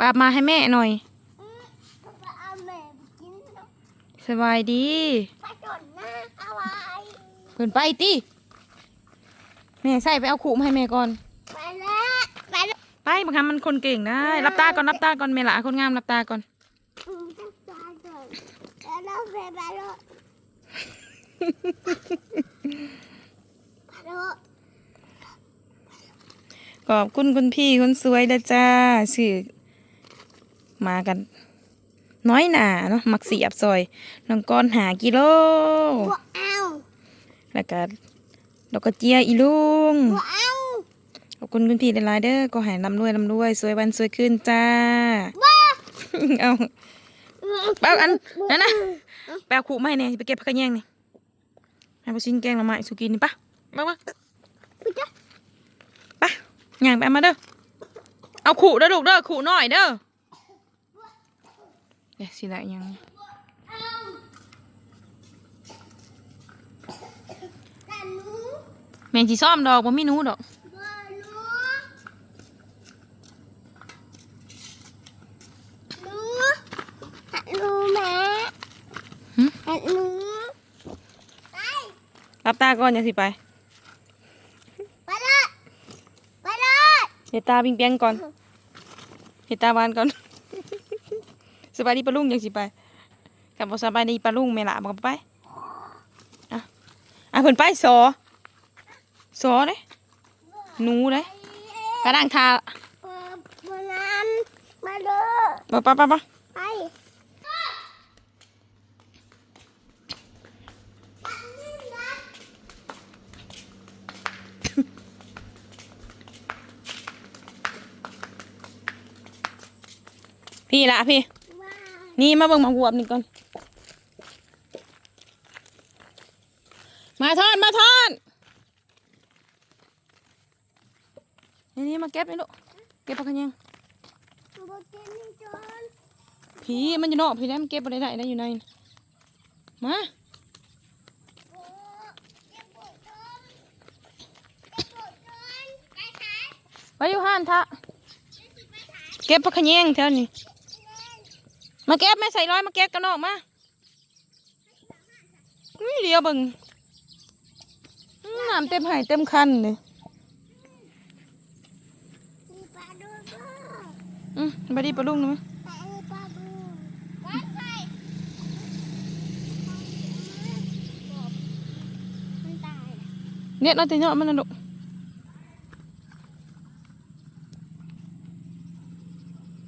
ปามาให้แม่หน่อยเอาแม่ไปกินเนาะสบายดีไปจนหน้าเอาไว้เพิ่นไปติแม่ใส่ไปเอาขู่มาให้แม่ก่อน ไปแล้วไปแล้วไปบางครั้งมันคนเก่งได้ รับตาก่อนรับตาก่อนแม่ละคนงามรับตาก่อนอืมต้องตายก่อนแล้วเราไปไปแล้วไปแล้วขอบคุณคุณพี่คนสวยเด้อจ้าสื่อ มากัน น้อยหนาเนาะมักเสียบซอยน้องก้อนหากิโลบัวเอาแล้วก็ดอกกระเจียอีลุงบัวเอาขอบคุณคุณพี่หลายๆเด้อก็ใหายลำรวยลำรวยสวยวันสวยขึ้นจ้าบ้าเอาแป๊บอันนั่นนะแป๊บขู่ไม่เนี่ยไปเก็บผักกระแยงนี่ให้ไปชิ้นแกงละไม้สุกินนี่ปะมามาไปจ้ะปะย่างไปเอามาเด้อเอาขู่เด้อลูกเด้อขู่หน่อยเด้อ เดี๋ยวสิได้ยังแต่หนูแม่นสิซ่อมดอกบ่มีหนู ดอกบัวหนูหนูหนูแม่หึหนูไปรับตาก่อนอย่าสิไปลยไปเลยเดี๋ยวตาปิงเปียงก่อนเดี๋ยวตาลุงยังสิไปกับบ่สบายดีปะลุงแม่ละบอกไปอะอะเพิ่นไปสอสอเด้หนูเด้กระด้างทาเปิดวันนั้นมาเลยบ่ปะปะปไปพี่ละพี่ นี่มาเบิ่งหมากบวบนี่ก่อนมาทอนมาทอนนี่นี่มาเก็บนี่ลูกเก็บปลากระยังบกินจนผีมันอยู่นอกพี่แล้วมันเก็บอะไรได้ได้อยู่ในมาโอ้เจ็บปวดจนเจ็บปวดจนไปขายไปอยู่ห้านทะเก็บปลากระยังแถวนี้ มาเก็บแม่ใส่ร้อยมาเก็บกันออกมานี่เดียวเบิ่งน้ำเต็มไหายเต็มคันเลยมีปลาด้วยก็อืมไปดีปลาลุงนะมั้ยปลามีปลาบูวัดไปมันตายอะเนี่ยเราจะเนาะมันนะลูก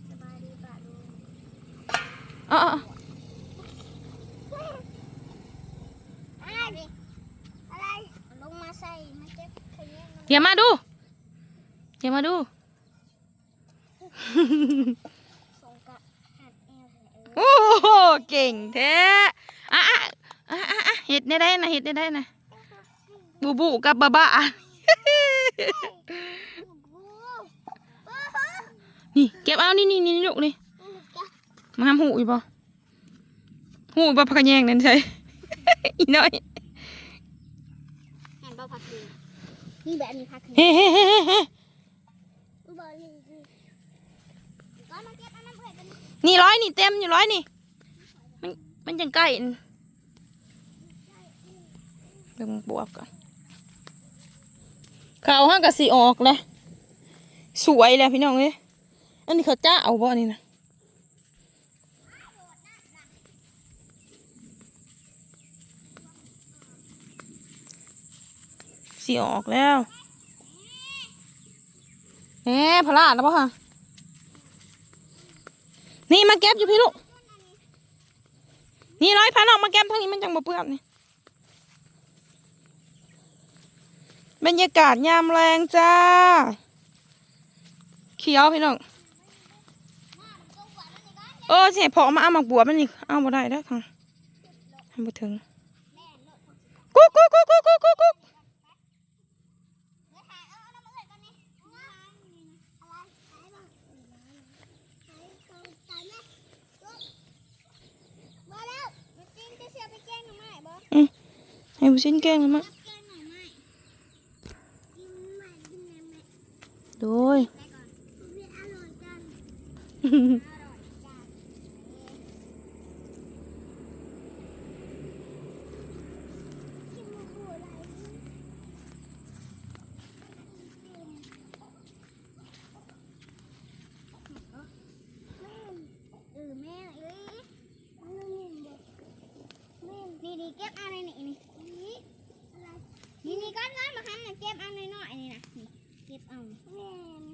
สบายดีปลาดู อะอะอะ อะไรอะไรลงมาใส่มาเจ็บข ยี้เดี๋ยวมาดูเดี๋ยวมาดูส่งกะหัดเอวให้เออโอ้โหเก่งแท้อะอะอะอะอะเห็ดได้ได้นะเห็ดได้ได้นะบูบูกับบาบ้านี่เก็บเอานี่นี่นี่ลูกนี่มาทำหูอีกป่หูอีกป่พักกระแยงนั่นใช่อีน้อย เห็นป่ะพักคือ นี่แบบนี้พักคือเฮ้เฮ้เฮ้เฮ้เฮ้บอลนี่ก็มาเก็บอันนั้นเพื่อนกันนี่ร้อยนี่เต็มอยู่ร้อยนี่ มันมันยังใกล้เบิ่งบวบก่อนเขาห้างกะสีออกเลยสวยเลยพี่น้องเอ้ยอันนี้เขาจ้าเอาบ่นี่นะ สีออกแล้วแหมพลาดแล้วป่ะคะนี่มาเก็บอยู่พี่ลูก นี่ร้อยพันออกมาเก็บทางนี้มันจังบ่เปื้อนนี่บรรยากาศยามแรงจ้า เขียวพี่น้อง เออเสียพอมาเอาหมักบัวมันนี่เอาบ่ได้แล้วค่ะทำบ่ถึงกุ๊กกุ๊กกุ๊กกุ๊กกุ๊กกุ๊กกุ๊ก มาแล้วมาจิ้มจะเสียไปแกงหน่อไม้บ่ ให้ผู้ชิ้นแกงแล้วมั้ง แกงหน่อไม้กินใหม่กินใหม่ โดย ไปก่อนพี่อร่อยจัง เออแม่เอ้ยนี่นี่เก็บเอาในนี่นี่นี่นี่ก้อนก้อนมาทำนะเก็บเอาในน้อยนี่นะนี่เก็บเอาแม่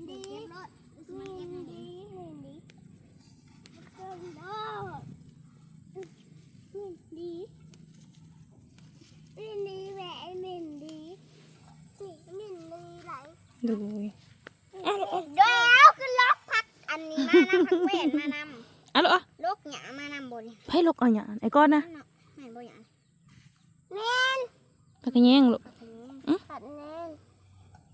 ดีเก็บรถมาเก็บเอาดีดีเก็บรถดีมินดีแหวนมินดีมินดี ไหลดูเดี๋ยวขึ้นล็อกพักอันนี้มานำพักแหวนมานำอะลูกอะลูกหยามานำบนไพ่ลูกเอาหยาไอ้ก้อนนะแม่นบ่หยาแม่นปากกระแยงลูก ผัดแน่น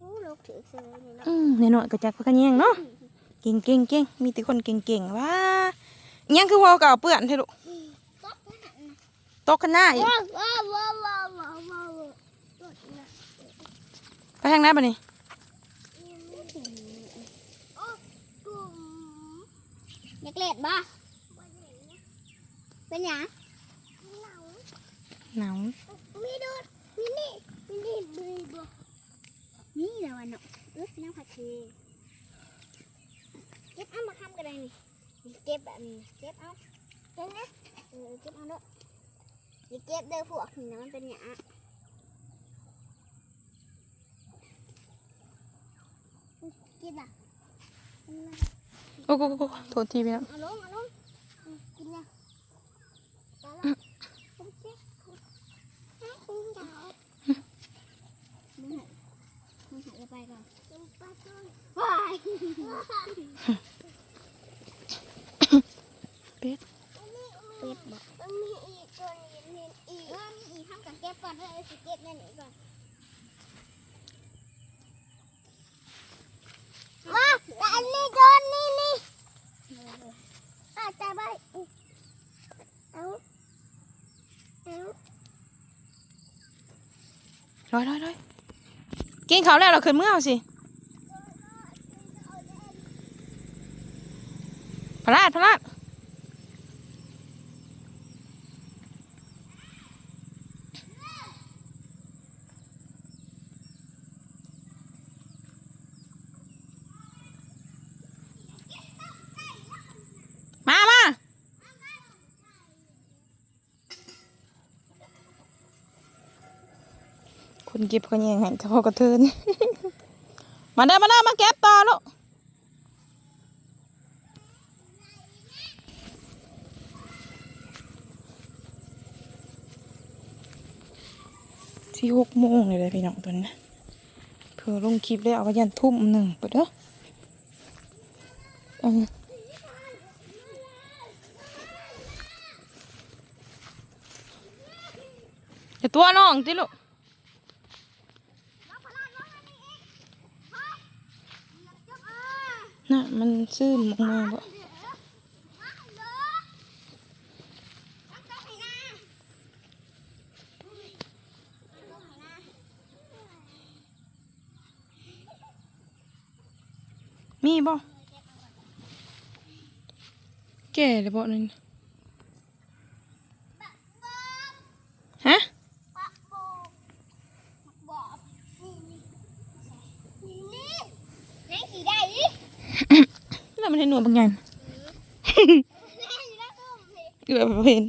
อู้ลูกถือซื้อนี่เนาะอืมในหน่อยก็จักปากกระแยงเนาะเก่งเก่งเก่งมีแต่คนเก่งเก่งๆว้าอิหยังคือวอลเก่าเปื้อนเท่ลูกต๊อกนะตกกันหน้าอีกว้าวว้าวว้าวว้าวว้าวว้าวต๊อกนะไปทางไหนปะนี่ โอ้กุ่ม อยากเล่นบ่เป็นหยังหนาวมีดูดมีนี่มีนี่มีบ่นี่แหละวันเนาะเอ๊ะน้ำผัดชีเก็บเอามาทำกันเลยนี่เก็บแบบนี้เก็บเอาเก็บนะเออเก็บเอาเด้ออย่าเก็บเด้อพวกนี่นะมันเป็นหยากินอะ โอ้โหโอ้โหโทษทีพี่น้องเอาลงเอาลงอืมกินเนี่ยเอนไปก่อนว้าย เป็ด เป็ดบอกมันมีอีกตัวนี้มีอีกเออมีอีกทำกับเก็บก่อนเด้อสิเก็บแน่นี่ก่อนมาแต่อันนี้โดนนี่นี่อาจจะไปเอาเอา ร้อยร้อยร้อยกินเขาแล้วเราขึ้นเมื่อเอาสิพลาดพลาดมามา คนเก็บคนยังไงเฉพากระเทิน มาเด้อมาเด้อมาเก็บต่อลูกที่หกโมงเลยเลยพี่น้องตัวนี้เพื่อลงคลิปได้เอาไว้ยันทุ่มหนึ่งเปิดเด้อตัวน้องติลูก น่ะมันมากมาบ่มีบ่แก่เลยบ่นั่นฮะ แล้ว มันให้หนวดบางอย่างเกือบไปเห็น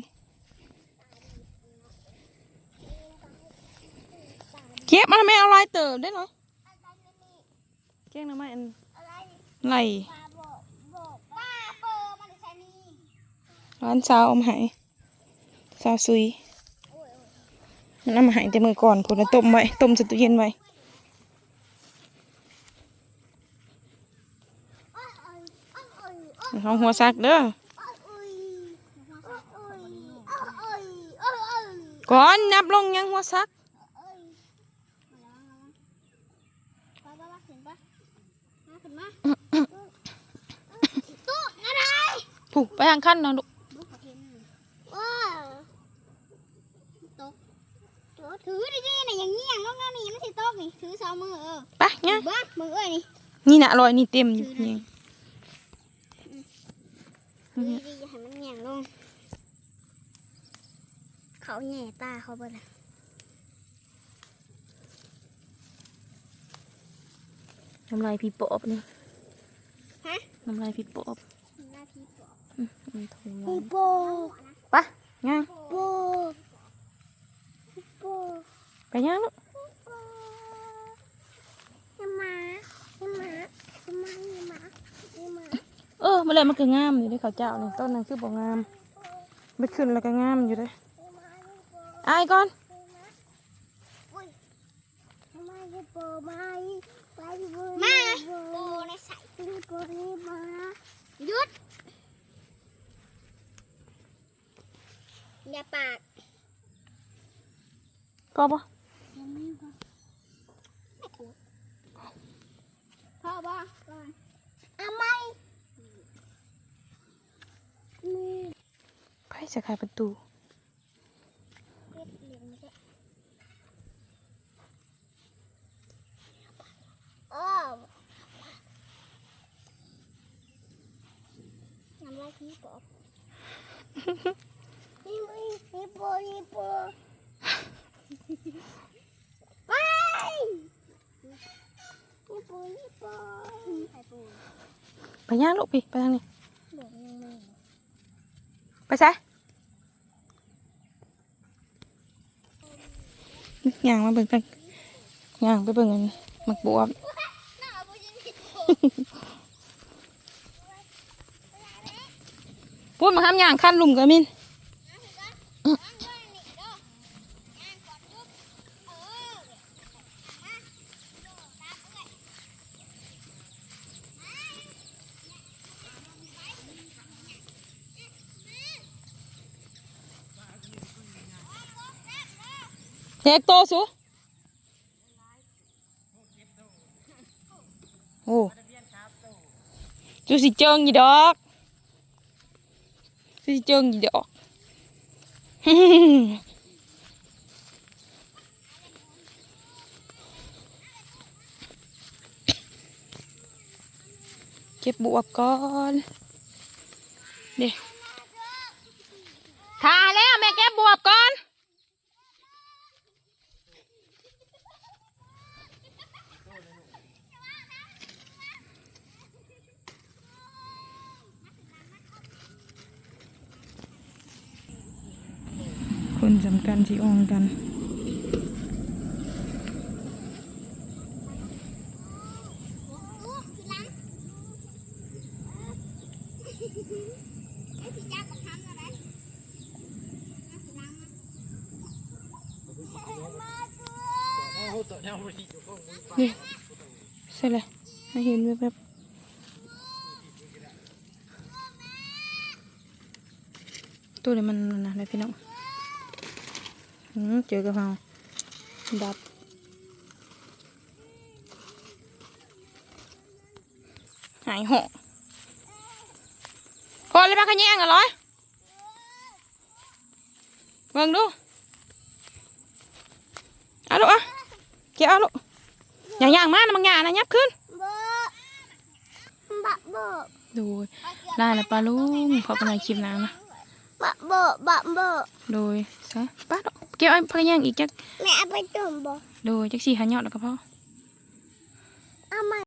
เก็บมาทำไมเอาลายเติมได้เหรอเก้งน้ำไม้อันไหลร้านสาวเอามาให้สาวซุยมันเอามาให้แต่มือก่อนผมต้มไว้ ต้มใส่ตู้เย็นไว้ เอาหัวซักเด้อก่อนนับลงยังหัวซักตู้อะไรผูกไปทางขั้นเนาะลูกว้าวตกถือดีๆนะอย่างเงี้ยงงๆนี่ไม่ใช่ตกนี่ถือสองมือเออไปเนี่ยบ้ามือเอ้ยนี่นี่นะอร่อยนี่เต็มอยู่นี่อือฮึ ดีๆอย่าให้มันแหง่งลง เขาแหง่ตาเขาไปเลยน้ำลายพี่ปอบนี่ฮะน้ำลายพี่ปอบหน้าที่ปอกอืมถุงพี่น้ำโปปะย่างโปโปไปย่างลูก ยังมายังมายังมายังมายังมา เออมาเลยมันก็งามอยู่ได้เขาเจ้านี่ต้นนั้นคือบ่งามไม่ขึ้นแล้วก็งามอยู่ได้อายก่อนมาโปมาไปโปมาโปในใส่โปนี่มาหยุดอย่าปากพอปะยังไม่พอพ่อบอกก่อนเอาไหมมือ ไป จะขายประตูเล็บเหลืองไม่ได้อ้าวน้ำลายพี่ปอบนี่มือนี่โปนี่โปไปนี่โปนี่โปไข่ปูไปย่างลูกพี่ไปทางนี้หลงมือไปใส่ ย่างมาเบิ่งกันย่างไปเบิ่งกันมักบวบน่าเอาไปยิงผิดโปพูดมาทำย่างขั้นลุมกับมิน เด็กโตสูโอ้จูสิเจิงยี่ดอกจูสิเจิงยี่ดอกเก็บบวบก่อนเดี๋ยวทาแล้วแม่เก็บบวบก่อน คนสำคัญที่อองกันนี่ใช่เลยให้เห็นแบบแบตัวนี้มันนะนะพี่น้อง เจอกระเพราดับหายหอกพอเลยปะขะแยงอะร้อยเบิ่งดูเอาลูกอะเก็บเอาลูกอย่างอย่างมากนะบางอย่างนะยับขึ้นเบอร์บะเบอร์ดูลาแล้วปลาลุงพอกันในคลิปหน้านะบะเบอร์บะเบอร์โดยซะป้าดอก เก็บไอ้พักย่างอีกจักแม่เอาไปจุ่มบ่โดยจักสี่หันยอดแล้วก็พอ เอามา